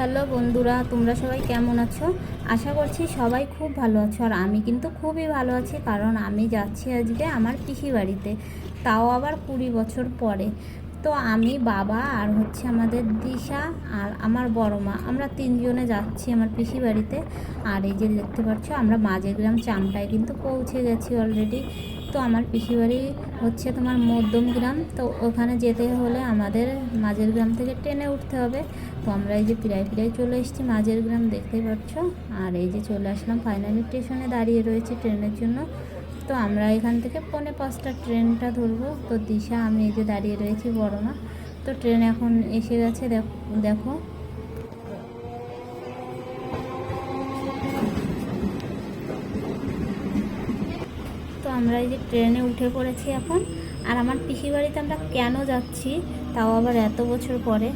Hello বন্ধুরা, তোমরা সবাই কেমন আছো? আশা করছি সবাই খুব ভালো আছো। আর আমি কিন্তু খুবই ভালো আছি, কারণ আমি যাচ্ছি আজকে আমার পিসি বাড়িতে। তাও আবার কুড়ি বছর পরে। তো আমি বাবা আর হচ্ছে আমাদের দিশা আর আমার বড় মা, আমরা তিনজনে যাচ্ছি আমার পিসি বাড়িতে। আর এই যে দেখতে পাচ্ছ, আমরা মাঝে গ্রাম চামটায় কিন্তু পৌঁছে গেছি অলরেডি তো আমার পিসি বাড়ি হচ্ছে তোমার মধ্যম গ্রাম। তো ওখানে যেতে হলে আমাদের মাঝের গ্রাম থেকে ট্রেনে উঠতে হবে। তো আমরা এই যে প্রায় প্রায় চলে এসেছি মাঝের গ্রাম, দেখতেই পাচ্ছ। আর এই যে চলে আসলাম ফাইনালি স্টেশনে দাঁড়িয়ে রয়েছে ট্রেনের জন্য। তো আমরা এখান থেকে পৌনে পাঁচটা ট্রেনটা ধরবো। তো দিশা, আমি এই যে দাঁড়িয়ে রয়েছি বড় না তো ট্রেন এখন এসে গেছে দেখ- আমরা এই যে ট্রেনে উঠে পড়েছি এখন, আর আমার পিসি বাড়িতে আমরা কেন যাচ্ছি, তাও আবার এত বছর পরে।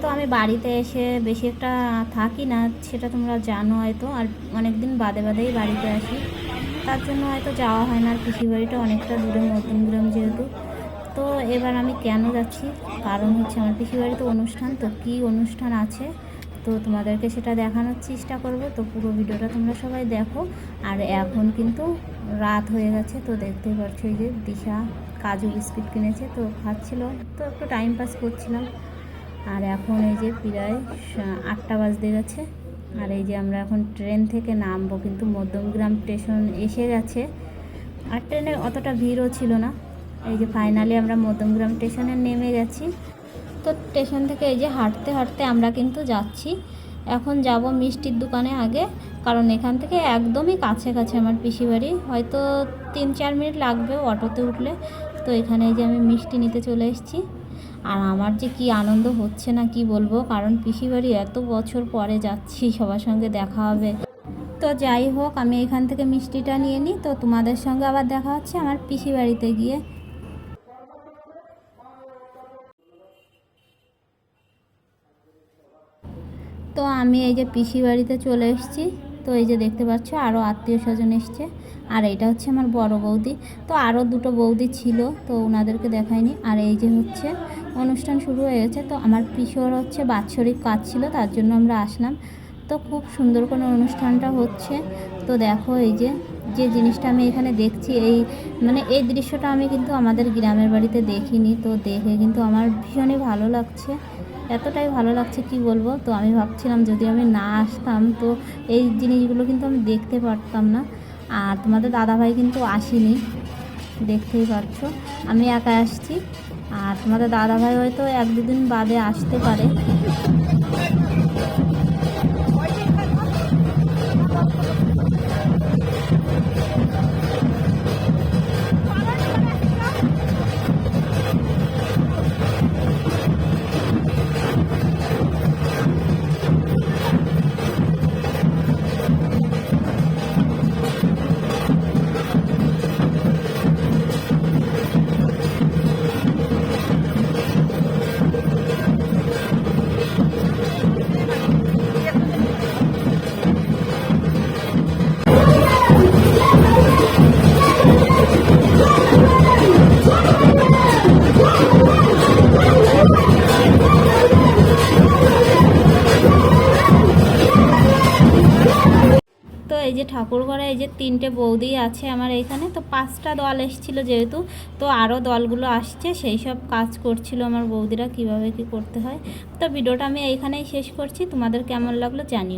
তো আমি বাড়িতে এসে বেশি একটা থাকি না, সেটা তোমরা জানো হয়তো, আর অনেক দিন বাদে বাদেই বাড়িতে আসি। তার জন্য হয়তো যাওয়া হয় না, আর পিসি বাড়িটা অনেকটা দূরে মধ্যমগ্রাম যেহেতু। তো এবার আমি কেন যাচ্ছি? কারণ হচ্ছে আমার পিসি বাড়িতে অনুষ্ঠান, তো কী অনুষ্ঠান আছে? তো তোমাদেরকে সেটা দেখানোর চেষ্টা করব। তো পুরো ভিডিওটা তোমরা সবাই দেখো। আর এখন কিন্তু রাত হয়ে গেছে, তো দেখতে পাচ্ছ এই যে দিশা কাজু বিস্কিট কিনেছে, তো খাচ্ছিল। তো একটু টাইম পাস করছিলাম। আর এখন এই যে প্রায় আটটা বাজতে গেছে। আর এই যে আমরা এখন ট্রেন থেকে নামবো, কিন্তু মধ্যমগ্রাম স্টেশন এসে গেছে। আর ট্রেনে অতটা ভিড়ও ছিল না। এই যে ফাইনালি আমরা মধ্যমগ্রাম স্টেশনে নেমে গেছি। তো স্টেশন থেকে এই যে হাঁটতে হাঁটতে আমরা কিন্তু যাচ্ছি। এখন যাব মিষ্টির দোকানে আগে, কারণ এখান থেকে একদমই কাছে কাছে আমার পিসি বাড়ি। হয়তো তিন চার মিনিট লাগবে অটোতে উঠলে। তো এখানে এই যে আমি মিষ্টি নিতে চলে এসেছি। আর আমার যে কি আনন্দ হচ্ছে না কি বলব, কারণ পিসি বাড়ি এত বছর পরে যাচ্ছি, সবার সঙ্গে দেখা হবে। তো যাই হোক, আমি এখান থেকে মিষ্টিটা নিয়ে নিই। তো তোমাদের সঙ্গে আবার দেখা হচ্ছে আমার পিসি বাড়িতে গিয়ে। তো আমি এই যে পিসি বাড়িতে চলে এসেছি। তো এই যে দেখতে পাচ্ছ আরও আত্মীয় স্বজন এসছে। আর এটা হচ্ছে আমার বড় বৌদি। তো আরও দুটো বৌদি ছিল, তো ওনাদেরকে দেখায়নি আর এই যে হচ্ছে, অনুষ্ঠান শুরু হয়ে গেছে। তো আমার পিসোর হচ্ছে বাৎসরিক কাজ ছিল, তার জন্য আমরা আসলাম। তো খুব সুন্দর করে অনুষ্ঠানটা হচ্ছে। তো দেখো এই যে যে জিনিসটা আমি এখানে দেখছি, এই মানে এই দৃশ্যটা আমি কিন্তু আমাদের গ্রামের বাড়িতে দেখিনি। তো দেখে কিন্তু আমার ভীষণই ভালো লাগছে। এতটাই ভালো লাগছে কি বলব? তো আমি ভাবছিলাম যদি আমি না আসতাম, তো এই জিনিসগুলো কিন্তু আমি দেখতে পারতাম না। আর তোমাদের দাদাভাই কিন্তু আসেনি, দেখতেই পাচ্ছ আমি একা আসছি। আর তোমাদের দাদাভাই হয়তো এক দুদিন বাদে আসতে পারে। এই যে ঠাকুর ঘরে এই যে তিনটে বৌদি আছে আমার এইখানে তো পাঁচটা দল এসেছিল যেহেতু, তো আরও দলগুলো আসছে, সেই সব কাজ করছিল আমার বৌদিরা কীভাবে কি করতে হয়। তো ভিডিওটা আমি এইখানেই শেষ করছি, তোমাদের কেমন লাগল জানিও।